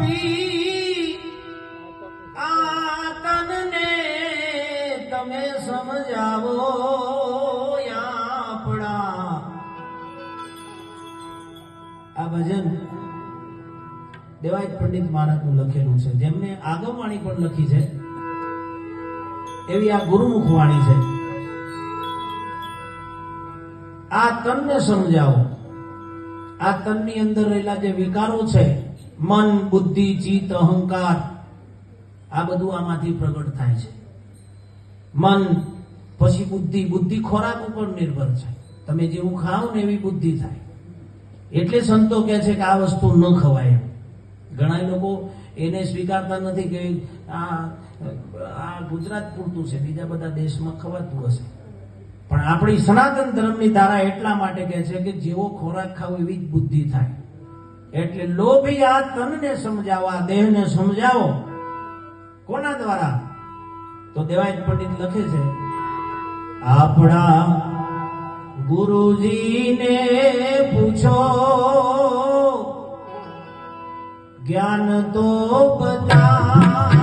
લોભી આ તનને તમે સમજાવો આપણા. આ ભજન દેવાયત પંડિત મહારાજનું લખેલું છે. જેમને આગમવાણી પણ લખી છે. એવી આ ગુરુમુખ વાણી છે. આ તનને સમજાવો. આ તનની અંદર રહેલા જે વિકારો છે મન, બુદ્ધિ ચિત્ત અહંકાર, આ બધું આમાંથી પ્રગટ થાય છે. મન, પછી બુદ્ધિ. બુદ્ધિ ખોરાક ઉપર નિર્ભર છે. તમે જેવું ખાઓ ને એવી બુદ્ધિ થાય. એટલે સંતો કહે છે કે આ વસ્તુ ન ખવાય એમ. ઘણા લોકો એને સ્વીકારતા નથી કે આ આ ગુજરાત પૂરતું છે, બીજા બધા દેશમાં ખવાતું હશે. પણ આપણી સનાતન ધર્મની ધારા એટલા માટે કહે છે કે જેવો ખોરાક ખાવો એવી જ બુદ્ધિ થાય. એટલે લોભી આ તનને સમજાવો, આ દેહને સમજાવો. કોના દ્વારા? તો દેવાય પંડિત લખે છે, આપણા ગુરુજીને પૂછો, જ્ઞાન તો બતાવે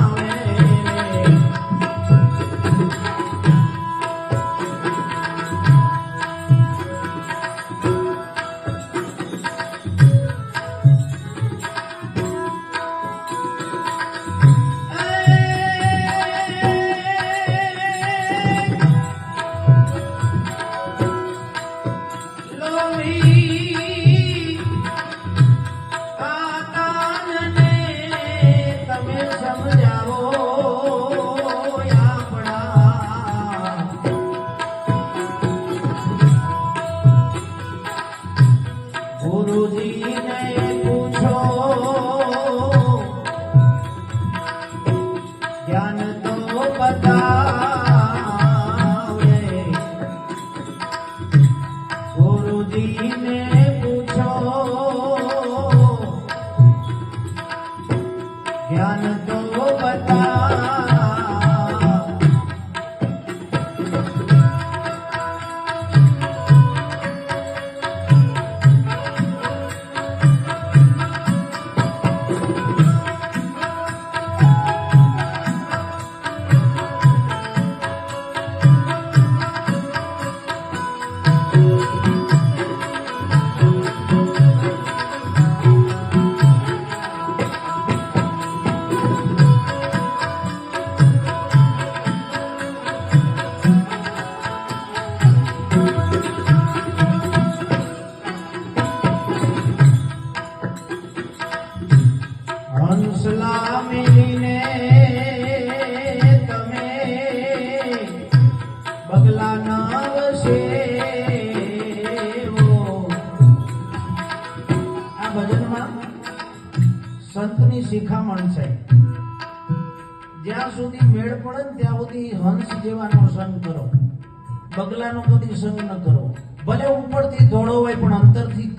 જ્ઞાન તો જ્યાં સુધી મેળ પડે ત્યાં સુધી હંસ જેવાનો સંગ કરો. બગલાનો કદી સંગ ન કરો. ભલે ઉપરથી ધોળો હોય, પણ અંતરથી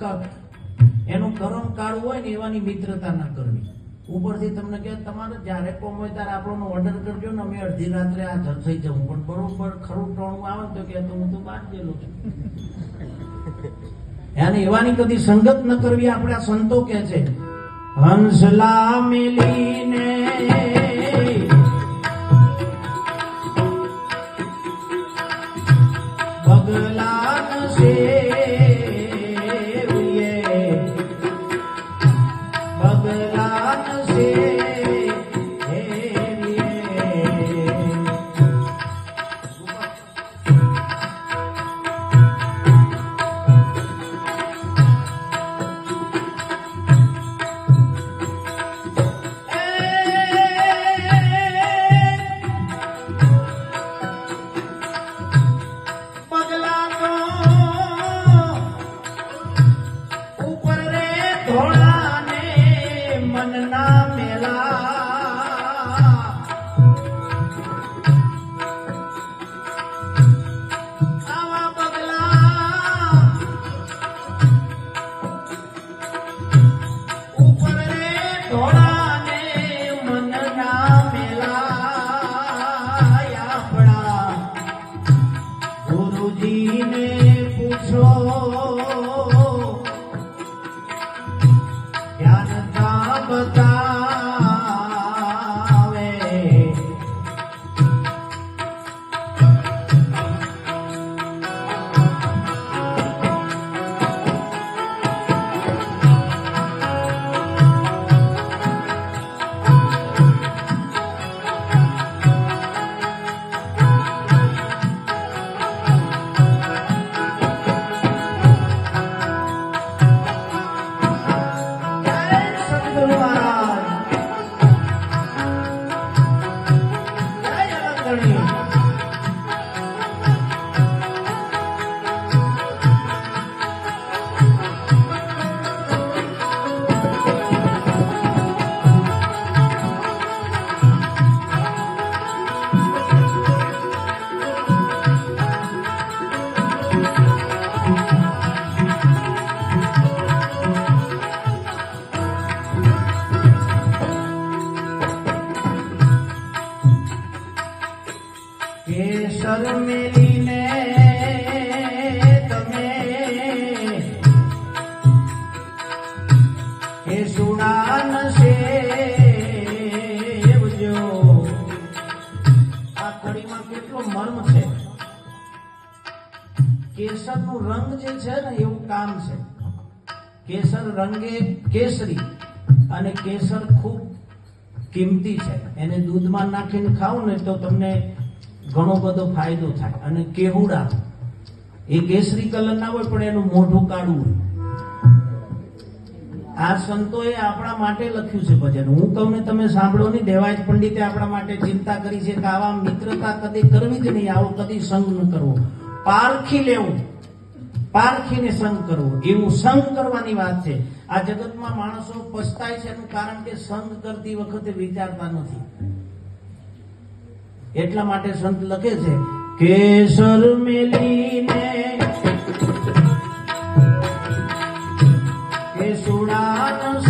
એનું ગરમ કાળું હોય ને એવાની મિત્રતા ન કરવી. ઉપરથી તમને કહે, તમારે જ્યારે કોમ હોય ત્યારે આપણો ઓર્ડર કરજો ને અમે અડધી રાત્રે આ થઈ જવું. પણ બરોબર ખરું ટોણું આવે તો કે તો હું તો બહાર ગયેલો છું. એને એવાની કદી સંગત ન કરવી, આપણા સંતો કે છે, હંસલા મિલીને ser. ગુરુજીને પૂછો. કેસરનું રંગ જે છે ને, એવું કામ છે. કેસર રંગે કેસરી અને કેસર ખૂબ કિંમતી છે. એને દૂધમાં નાખીને ખાવ ને તો તમને ઘણો બધો ફાયદો થાય. અને કેહુડા, એ કેસરી કલર ના હોય, પણ એનું મોઢું કાળું હોય. આ સંતોએ આપણા માટે લખ્યું છે ભજન. હું કહું ને તમે સાંભળો નહીં, દેવાયત પંડિતે આપણા માટે ચિંતા કરી છે કે આવા મિત્રતા કદી કરવી જ નહીં, આવો કદી સંગ ન કરવો. પારખી લેવું, પારખીને સંગ કરવો. એવું સંગ કરવાની વાત છે. આ જગતમાં માણસો પછતાય છે એનું કારણ કે સંગ કરતી વખતે વિચારતા નથી. એટલા માટે સંત લખે છે કેસર મેલીને કેસુડાન